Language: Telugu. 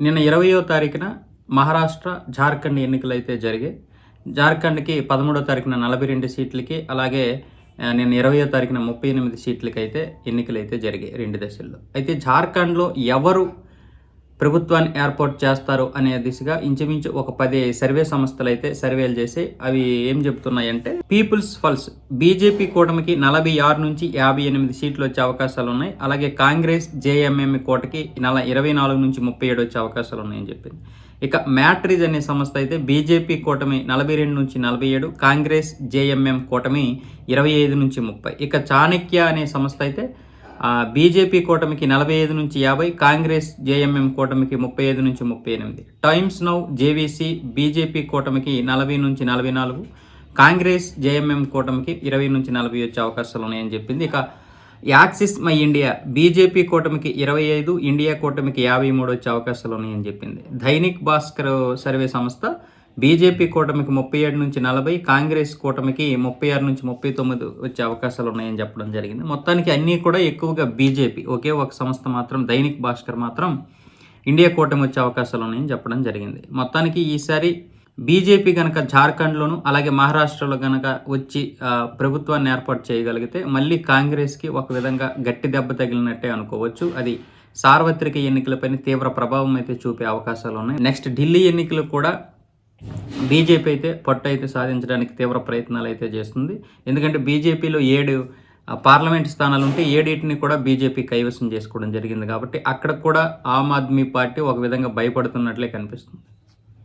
నిన్న ఇరవయో తారీఖున మహారాష్ట్ర జార్ఖండ్ ఎన్నికలు అయితే జరిగాయి జార్ఖండ్కి పదమూడో తారీఖున నలభై రెండు సీట్లకి అలాగే నిన్న ఇరవయో తారీఖున ముప్పై ఎనిమిది సీట్లకి అయితే ఎన్నికలు అయితే జరిగాయి రెండు దశల్లో. అయితే జార్ఖండ్లో ఎవరు ప్రభుత్వాన్ని ఏర్పాటు చేస్తారు అనే దిశగా ఇంచుమించు ఒక పది సర్వే సంస్థలు అయితే సర్వేలు చేసి అవి ఏం చెబుతున్నాయంటే పీపుల్స్ ఫల్స్ బీజేపీ కూటమికి నలభై ఆరు నుంచి యాభై ఎనిమిది సీట్లు వచ్చే అవకాశాలు ఉన్నాయి. అలాగే కాంగ్రెస్ జేఎంఎం కోటకి నల ఇరవై నాలుగు నుంచి ముప్పై ఏడు వచ్చే అవకాశాలు ఉన్నాయని చెప్పింది. ఇక మ్యాట్రిజ్ అనే సంస్థ అయితే బీజేపీ కూటమి నలభై రెండు నుంచి నలభై ఏడు కాంగ్రెస్ జేఎంఎం కూటమి ఇరవై ఐదు నుంచి ముప్పై. ఇక చాణక్య అనే సంస్థ అయితే బీజేపీ కూటమికి నలభై ఐదు నుంచి యాభై కాంగ్రెస్ జేఎంఎం కూటమికి ముప్పై ఐదు నుంచి ముప్పై ఎనిమిది. టైమ్స్ నౌ జేవీసీ బీజేపీ కూటమికి నలభై నుంచి నలభై నాలుగు కాంగ్రెస్ జేఎంఎం కూటమికి ఇరవై నుంచి నలభై వచ్చే అవకాశాలు ఉన్నాయని చెప్పింది. ఇక యాక్సిస్ మై ఇండియా బీజేపీ కూటమికి ఇరవై ఐదు ఇండియా కూటమికి యాభై మూడు వచ్చే అవకాశాలు ఉన్నాయని చెప్పింది. దైనిక్ భాస్కర్ సర్వే సంస్థ బీజేపీ కూటమికి ముప్పై ఏడు నుంచి నలభై కాంగ్రెస్ కూటమికి ముప్పై ఆరు నుంచి ముప్పై తొమ్మిది వచ్చే అవకాశాలు ఉన్నాయని చెప్పడం జరిగింది. మొత్తానికి అన్నీ కూడా ఎక్కువగా బీజేపీ ఒకే ఒక సంస్థ మాత్రం దైనిక్ భాస్కర్ మాత్రం ఇండియా కూటమి వచ్చే అవకాశాలు ఉన్నాయని చెప్పడం జరిగింది. మొత్తానికి ఈసారి బీజేపీ కనుక జార్ఖండ్లోను అలాగే మహారాష్ట్రలో కనుక వచ్చి ప్రభుత్వాన్ని ఏర్పాటు చేయగలిగితే మళ్ళీ కాంగ్రెస్కి ఒక విధంగా గట్టి దెబ్బ తగిలినట్టే అనుకోవచ్చు. అది సార్వత్రిక ఎన్నికలపైన తీవ్ర ప్రభావం అయితే చూపే అవకాశాలు ఉన్నాయి. నెక్స్ట్ ఢిల్లీ ఎన్నికలు కూడా బీజేపీ అయితే పట్టు అయితే సాధించడానికి తీవ్ర ప్రయత్నాలు అయితే చేస్తుంది. ఎందుకంటే బీజేపీలో ఏడు పార్లమెంట్ స్థానాలు ఉంటే ఏడింటిని కూడా బీజేపీ కైవసం చేసుకోవడం జరిగింది కాబట్టి అక్కడ కూడా ఆమ్ ఆద్మీ పార్టీ ఒక విధంగా భయపడుతున్నట్లే కనిపిస్తుంది.